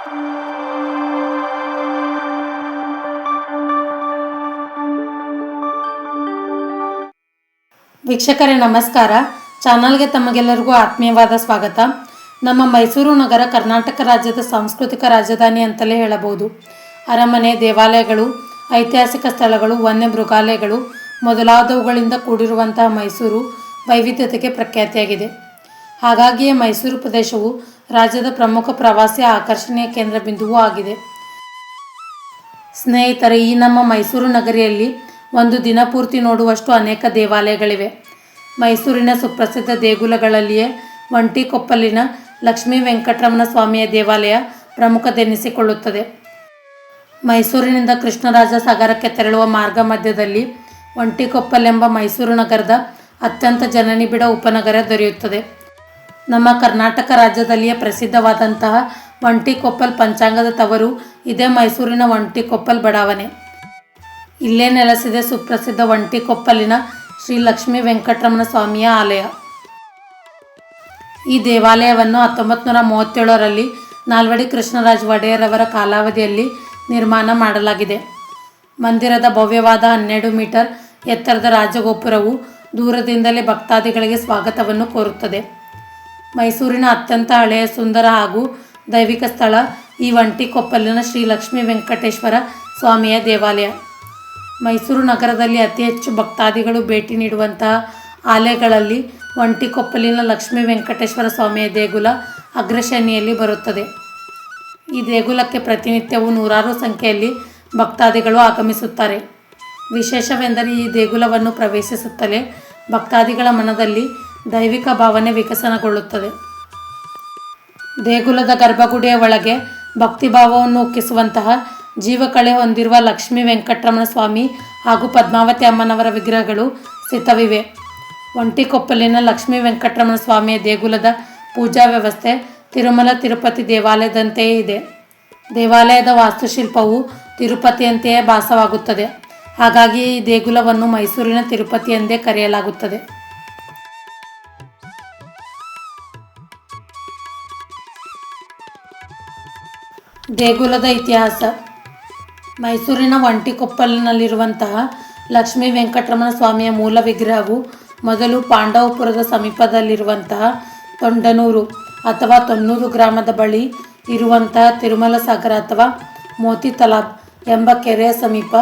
ವೀಕ್ಷಕರೇ, ನಮಸ್ಕಾರ. ಚಾನಲ್ಗೆ ತಮಗೆಲ್ಲರಿಗೂ ಆತ್ಮೀಯವಾದ ಸ್ವಾಗತ. ನಮ್ಮ ಮೈಸೂರು ನಗರ ಕರ್ನಾಟಕ ರಾಜ್ಯದ ಸಾಂಸ್ಕೃತಿಕ ರಾಜಧಾನಿ ಅಂತಲೇ ಹೇಳಬಹುದು. ಅರಮನೆ ದೇವಾಲಯಗಳು, ಐತಿಹಾಸಿಕ ಸ್ಥಳಗಳು, ವನ್ಯ ಮೃಗಾಲಯಗಳು ಮೊದಲಾದವುಗಳಿಂದ ಕೂಡಿರುವಂತಹ ಮೈಸೂರು ವೈವಿಧ್ಯತೆಗೆ ಪ್ರಖ್ಯಾತಿಯಾಗಿದೆ. ಹಾಗಾಗಿಯೇ ಮೈಸೂರು ಪ್ರದೇಶವು ರಾಜ್ಯದ ಪ್ರಮುಖ ಪ್ರವಾಸಿ ಆಕರ್ಷಣೆಯ ಕೇಂದ್ರ ಬಿಂದುವೂ ಆಗಿದೆ. ಸ್ನೇಹಿತರೆ, ಈ ನಮ್ಮ ಮೈಸೂರು ನಗರಿಯಲ್ಲಿ ಒಂದು ದಿನ ಪೂರ್ತಿ ನೋಡುವಷ್ಟು ಅನೇಕ ದೇವಾಲಯಗಳಿವೆ. ಮೈಸೂರಿನ ಸುಪ್ರಸಿದ್ಧ ದೇಗುಲಗಳಲ್ಲಿಯೇ ಒಂಟಿಕೊಪ್ಪಲಿನ ಲಕ್ಷ್ಮೀ ವೆಂಕಟರಮಣ ಸ್ವಾಮಿಯ ದೇವಾಲಯ ಪ್ರಮುಖದೆನಿಸಿಕೊಳ್ಳುತ್ತದೆ ಮೈಸೂರಿನಿಂದ ಕೃಷ್ಣರಾಜ ಸಾಗರಕ್ಕೆ ತೆರಳುವ ಮಾರ್ಗ ಮಧ್ಯದಲ್ಲಿ ಒಂಟಿಕೊಪ್ಪಲ್ ಎಂಬ ಮೈಸೂರು ನಗರದ ಅತ್ಯಂತ ಜನನಿಬಿಡ ಉಪನಗರ ದೊರೆಯುತ್ತದೆ. ನಮ್ಮ ಕರ್ನಾಟಕ ರಾಜ್ಯದಲ್ಲಿಯೇ ಪ್ರಸಿದ್ಧವಾದಂತಹ ಒಂಟಿಕೊಪ್ಪಲ್ ಪಂಚಾಂಗದ ತವರು ಇದೇ ಮೈಸೂರಿನ ಒಂಟಿಕೊಪ್ಪಲ್ ಬಡಾವಣೆ. ಇಲ್ಲೇ ನೆಲೆಸಿದೆ ಸುಪ್ರಸಿದ್ಧ ಒಂಟಿಕೊಪ್ಪಲಿನ ಶ್ರೀ ಲಕ್ಷ್ಮೀ ವೆಂಕಟರಮಣ ಸ್ವಾಮಿಯ ಆಲಯ. ಈ ದೇವಾಲಯವನ್ನು ಹತ್ತೊಂಬತ್ತು ನೂರ ಮೂವತ್ತೇಳರಲ್ಲಿ ನಾಲ್ವಡಿ ಕೃಷ್ಣರಾಜ್ ಒಡೆಯರ್ ಅವರ ಕಾಲಾವಧಿಯಲ್ಲಿ ನಿರ್ಮಾಣ ಮಾಡಲಾಗಿದೆ. ಮಂದಿರದ ಭವ್ಯವಾದ ಹನ್ನೆರಡು ಮೀಟರ್ ಎತ್ತರದ ರಾಜಗೋಪುರವು ದೂರದಿಂದಲೇ ಭಕ್ತಾದಿಗಳಿಗೆ ಸ್ವಾಗತವನ್ನು ಕೋರುತ್ತದೆ. ಮೈಸೂರಿನ ಅತ್ಯಂತ ಹಳೆಯ ಸುಂದರ ಹಾಗೂ ದೈವಿಕ ಸ್ಥಳ ಈ ಒಂಟಿಕೊಪ್ಪಲಿನ ಶ್ರೀ ಲಕ್ಷ್ಮೀ ವೆಂಕಟೇಶ್ವರ ಸ್ವಾಮಿಯ ದೇವಾಲಯ. ಮೈಸೂರು ನಗರದಲ್ಲಿ ಅತಿ ಹೆಚ್ಚು ಭಕ್ತಾದಿಗಳು ಭೇಟಿ ನೀಡುವಂತಹ ಆಲಯಗಳಲ್ಲಿ ಒಂಟಿಕೊಪ್ಪಲಿನ ಲಕ್ಷ್ಮೀ ವೆಂಕಟೇಶ್ವರ ಸ್ವಾಮಿಯ ದೇಗುಲ ಅಗ್ರಶ್ರೇಣಿಯಲ್ಲಿ ಬರುತ್ತದೆ. ಈ ದೇಗುಲಕ್ಕೆ ಪ್ರತಿನಿತ್ಯವೂ ನೂರಾರು ಸಂಖ್ಯೆಯಲ್ಲಿ ಭಕ್ತಾದಿಗಳು ಆಗಮಿಸುತ್ತಾರೆ. ವಿಶೇಷವೆಂದರೆ ಈ ದೇಗುಲವನ್ನು ಪ್ರವೇಶಿಸುತ್ತಲೇ ಭಕ್ತಾದಿಗಳ ಮನದಲ್ಲಿ ದೈವಿಕ ಭಾವನೆ ವಿಕಸನಗೊಳ್ಳುತ್ತದೆ. ದೇಗುಲದ ಗರ್ಭಗುಡಿಯ ಒಳಗೆ ಭಕ್ತಿಭಾವವನ್ನು ಉಕ್ಕಿಸುವಂತಹ ಜೀವಕಳೆ ಹೊಂದಿರುವ ಲಕ್ಷ್ಮೀ ವೆಂಕಟರಮಣ ಸ್ವಾಮಿ ಹಾಗೂ ಪದ್ಮಾವತಿ ಅಮ್ಮನವರ ವಿಗ್ರಹಗಳು ಸ್ಥಿತವಿವೆ ಒಂಟಿಕೊಪ್ಪಲಿನ ಲಕ್ಷ್ಮೀ ವೆಂಕಟರಮಣ ಸ್ವಾಮಿಯ ದೇಗುಲದ ಪೂಜಾ ವ್ಯವಸ್ಥೆ ತಿರುಮಲ ತಿರುಪತಿ ದೇವಾಲಯದಂತೆಯೇ ಇದೆ. ದೇವಾಲಯದ ವಾಸ್ತುಶಿಲ್ಪವು ತಿರುಪತಿಯಂತೆಯೇ ಭಾಸವಾಗುತ್ತದೆ. ಹಾಗಾಗಿ ಈ ದೇಗುಲವನ್ನು ಮೈಸೂರಿನ ತಿರುಪತಿ ಎಂದೇ ಕರೆಯಲಾಗುತ್ತದೆ. ದೇಗುಲದ ಇತಿಹಾಸ. ಮೈಸೂರಿನ ಒಂಟಿಕೊಪ್ಪಲಿನಲ್ಲಿರುವಂತಹ ಲಕ್ಷ್ಮೀ ವೆಂಕಟರಮಣ ಸ್ವಾಮಿಯ ಮೂಲ ವಿಗ್ರಹವು ಮೊದಲು ಪಾಂಡವಪುರದ ಸಮೀಪದಲ್ಲಿರುವಂತಹ ತೊಂಡನೂರು ಅಥವಾ ತೊನ್ನೂರು ಗ್ರಾಮದ ಬಳಿ ಇರುವಂತಹ ತಿರುಮಲ ಸಾಗರ ಅಥವಾ ಮೋತಿ ತಲಾಬ್ ಎಂಬ ಕೆರೆಯ ಸಮೀಪ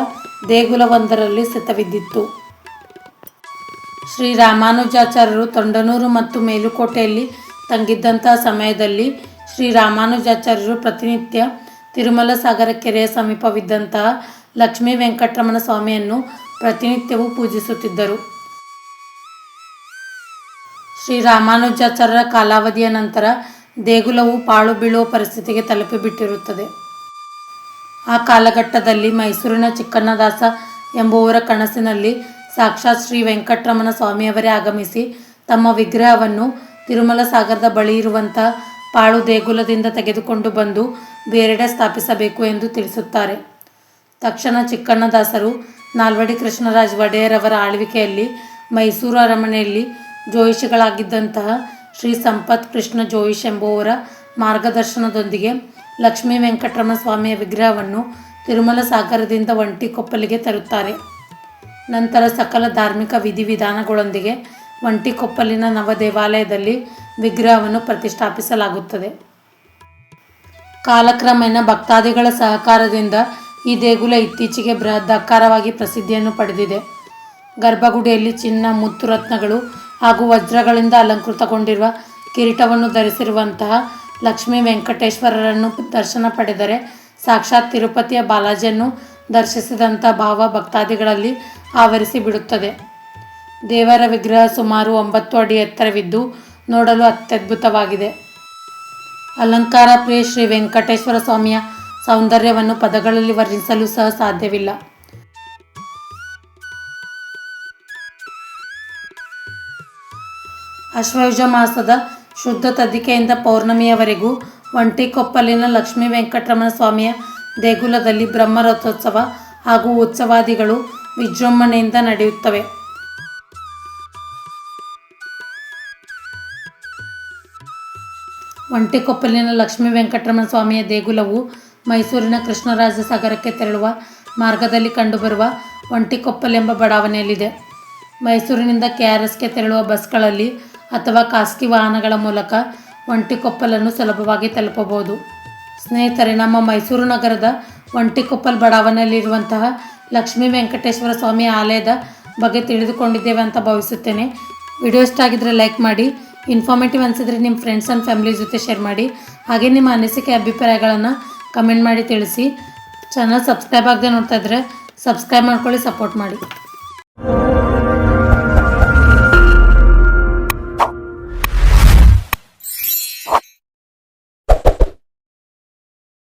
ದೇಗುಲವೊಂದರಲ್ಲಿ ಸ್ಥಿತವಿದ್ದಿತ್ತು. ಶ್ರೀ ರಾಮಾನುಜಾಚಾರ್ಯರು ತೊಂಡನೂರು ಮತ್ತು ಮೇಲುಕೋಟೆಯಲ್ಲಿ ತಂಗಿದ್ದಂತಹ ಸಮಯದಲ್ಲಿ ಶ್ರೀ ರಾಮಾನುಜಾಚಾರ್ಯರು ಪ್ರತಿನಿತ್ಯ ತಿರುಮಲ ಸಾಗರ ಕೆರೆಯ ಸಮೀಪವಿದ್ದಂತಹ ಲಕ್ಷ್ಮೀ ವೆಂಕಟರಮಣ ಸ್ವಾಮಿಯನ್ನು ಪ್ರತಿನಿತ್ಯವೂ ಪೂಜಿಸುತ್ತಿದ್ದರು. ಶ್ರೀ ರಾಮಾನುಜಾಚಾರ್ಯರ ಕಾಲಾವಧಿಯ ನಂತರ ದೇಗುಲವು ಪಾಳು ಬೀಳುವ ಪರಿಸ್ಥಿತಿಗೆ ತಲುಪಿಬಿಟ್ಟಿರುತ್ತದೆ. ಆ ಕಾಲಘಟ್ಟದಲ್ಲಿ ಮೈಸೂರಿನ ಚಿಕ್ಕಣ್ಣದಾಸ ಎಂಬುವರ ಕನಸಿನಲ್ಲಿ ಸಾಕ್ಷಾತ್ ಶ್ರೀ ವೆಂಕಟರಮಣ ಸ್ವಾಮಿಯವರೇ ಆಗಮಿಸಿ ತಮ್ಮ ವಿಗ್ರಹವನ್ನು ತಿರುಮಲ ಸಾಗರದ ಬಳಿ ಇರುವಂಥ ಪಾಳು ದೇಗುಲದಿಂದ ತೆಗೆದುಕೊಂಡು ಬಂದು ಬೇರೆಡೆ ಸ್ಥಾಪಿಸಬೇಕು ಎಂದು ತಿಳಿಸುತ್ತಾರೆ. ತಕ್ಷಣ ಚಿಕ್ಕಣ್ಣದಾಸರು ನಾಲ್ವಡಿ ಕೃಷ್ಣರಾಜ್ ಒಡೆಯರ್ ಅವರ ಆಳ್ವಿಕೆಯಲ್ಲಿ ಮೈಸೂರು ಅರಮನೆಯಲ್ಲಿ ಜೋಯಿಷಿಗಳಾಗಿದ್ದಂತಹ ಶ್ರೀ ಸಂಪತ್ ಕೃಷ್ಣ ಜೋಯಿಷ್ ಎಂಬುವರ ಮಾರ್ಗದರ್ಶನದೊಂದಿಗೆ ಲಕ್ಷ್ಮೀ ವೆಂಕಟರಮಣ ಸ್ವಾಮಿಯ ವಿಗ್ರಹವನ್ನು ತಿರುಮಲ ಸಾಗರದಿಂದ ಒಂಟಿಕೊಪ್ಪಲಿಗೆ ತರುತ್ತಾರೆ. ನಂತರ ಸಕಲ ಧಾರ್ಮಿಕ ವಿಧಿವಿಧಾನಗಳೊಂದಿಗೆ ಒಂಟಿಕೊಪ್ಪಲಿನ ನವ ದೇವಾಲಯದಲ್ಲಿ ವಿಗ್ರಹವನ್ನು ಪ್ರತಿಷ್ಠಾಪಿಸಲಾಗುತ್ತದೆ. ಕಾಲಕ್ರಮೇಣ ಭಕ್ತಾದಿಗಳ ಸಹಕಾರದಿಂದ ಈ ದೇಗುಲ ಇತ್ತೀಚೆಗೆ ಬೃಹದಾಕಾರವಾಗಿ ಪ್ರಸಿದ್ಧಿಯನ್ನು ಪಡೆದಿದೆ. ಗರ್ಭಗುಡಿಯಲ್ಲಿ ಚಿನ್ನ, ಮುತ್ತು ರತ್ನಗಳು ಹಾಗೂ ವಜ್ರಗಳಿಂದ ಅಲಂಕೃತಗೊಂಡಿರುವ ಕಿರೀಟವನ್ನು ಧರಿಸಿರುವಂತಹ ಲಕ್ಷ್ಮೀ ವೆಂಕಟೇಶ್ವರರನ್ನು ದರ್ಶನ ಪಡೆದರೆ ಸಾಕ್ಷಾತ್ ತಿರುಪತಿಯ ಬಾಲಾಜಿಯನ್ನು ದರ್ಶಿಸಿದಂಥ ಭಾವ ಭಕ್ತಾದಿಗಳಲ್ಲಿ ಆವರಿಸಿ ಬಿಡುತ್ತದೆ. ದೇವರ ವಿಗ್ರಹ ಸುಮಾರು ಒಂಬತ್ತು ಅಡಿ ಎತ್ತರವಿದ್ದು ನೋಡಲು ಅತ್ಯದ್ಭುತವಾಗಿದೆ. ಅಲಂಕಾರ ಪ್ರಿಯ ಶ್ರೀ ವೆಂಕಟೇಶ್ವರ ಸ್ವಾಮಿಯ ಸೌಂದರ್ಯವನ್ನು ಪದಗಳಲ್ಲಿ ವರ್ಣಿಸಲು ಸಹ ಸಾಧ್ಯವಿಲ್ಲ. ಅಶ್ವಯುಜ ಮಾಸದ ಶುದ್ಧ ತದಿಕೆಯಿಂದ ಪೌರ್ಣಮಿಯವರೆಗೂ ಒಂಟಿಕೊಪ್ಪಲಿನ ಲಕ್ಷ್ಮೀ ವೆಂಕಟರಮಣ ಸ್ವಾಮಿಯ ದೇಗುಲದಲ್ಲಿ ಬ್ರಹ್ಮರಥೋತ್ಸವ ಹಾಗೂ ಉತ್ಸವಾದಿಗಳು ವಿಜೃಂಭಣೆಯಿಂದ ನಡೆಯುತ್ತವೆ. ಒಂಟಿಕೊಪ್ಪಲಿನ ಲಕ್ಷ್ಮೀ ವೆಂಕಟರಮಣ ಸ್ವಾಮಿಯ ದೇಗುಲವು ಮೈಸೂರಿನ ಕೃಷ್ಣರಾಜ ಸಾಗರಕ್ಕೆ ತೆರಳುವ ಮಾರ್ಗದಲ್ಲಿ ಕಂಡುಬರುವ ಒಂಟಿಕೊಪ್ಪಲ್ ಎಂಬ ಬಡಾವಣೆಯಲ್ಲಿದೆ. ಮೈಸೂರಿನಿಂದ ಕೆ ಆರ್ ಎಸ್ಗೆ ತೆರಳುವ ಬಸ್ಗಳಲ್ಲಿ ಅಥವಾ ಖಾಸಗಿ ವಾಹನಗಳ ಮೂಲಕ ಒಂಟಿಕೊಪ್ಪಲನ್ನು ಸುಲಭವಾಗಿ ತಲುಪಬಹುದು. ಸ್ನೇಹಿತರೆ, ನಮ್ಮ ಮೈಸೂರು ನಗರದ ಒಂಟಿಕೊಪ್ಪಲ್ ಬಡಾವಣೆಯಲ್ಲಿರುವಂತಹ ಲಕ್ಷ್ಮೀ ವೆಂಕಟೇಶ್ವರ ಸ್ವಾಮಿ ಆಲಯದ ಬಗ್ಗೆ ತಿಳಿದುಕೊಂಡಿದ್ದೇವೆ ಅಂತ ಭಾವಿಸುತ್ತೇನೆ. ವಿಡಿಯೋ ಇಷ್ಟ ಆಗಿದ್ರೆ ಲೈಕ್ ಮಾಡಿ ಇನ್ಫಾರ್ಮೇಟಿವ್ ಅನಿಸಿದ್ರೆ ನಿಮ್ಮ ಫ್ರೆಂಡ್ಸ್ ಆ್ಯಂಡ್ ಫ್ಯಾಮಿಲಿ ಜೊತೆ ಶೇರ್ ಮಾಡಿ, ಹಾಗೆ ನಿಮ್ಮ ಅನಿಸಿಕೆ, ಅಭಿಪ್ರಾಯಗಳನ್ನು ಕಮೆಂಟ್ ಮಾಡಿ ತಿಳಿಸಿ. ಚಾನಲ್ ಸಬ್ಸ್ಕ್ರೈಬ್ ಆಗದೆ ನೋಡ್ತಾ ಇದ್ರೆ ಸಬ್ಸ್ಕ್ರೈಬ್ ಮಾಡ್ಕೊಳ್ಳಿ ಸಪೋರ್ಟ್ ಮಾಡಿ.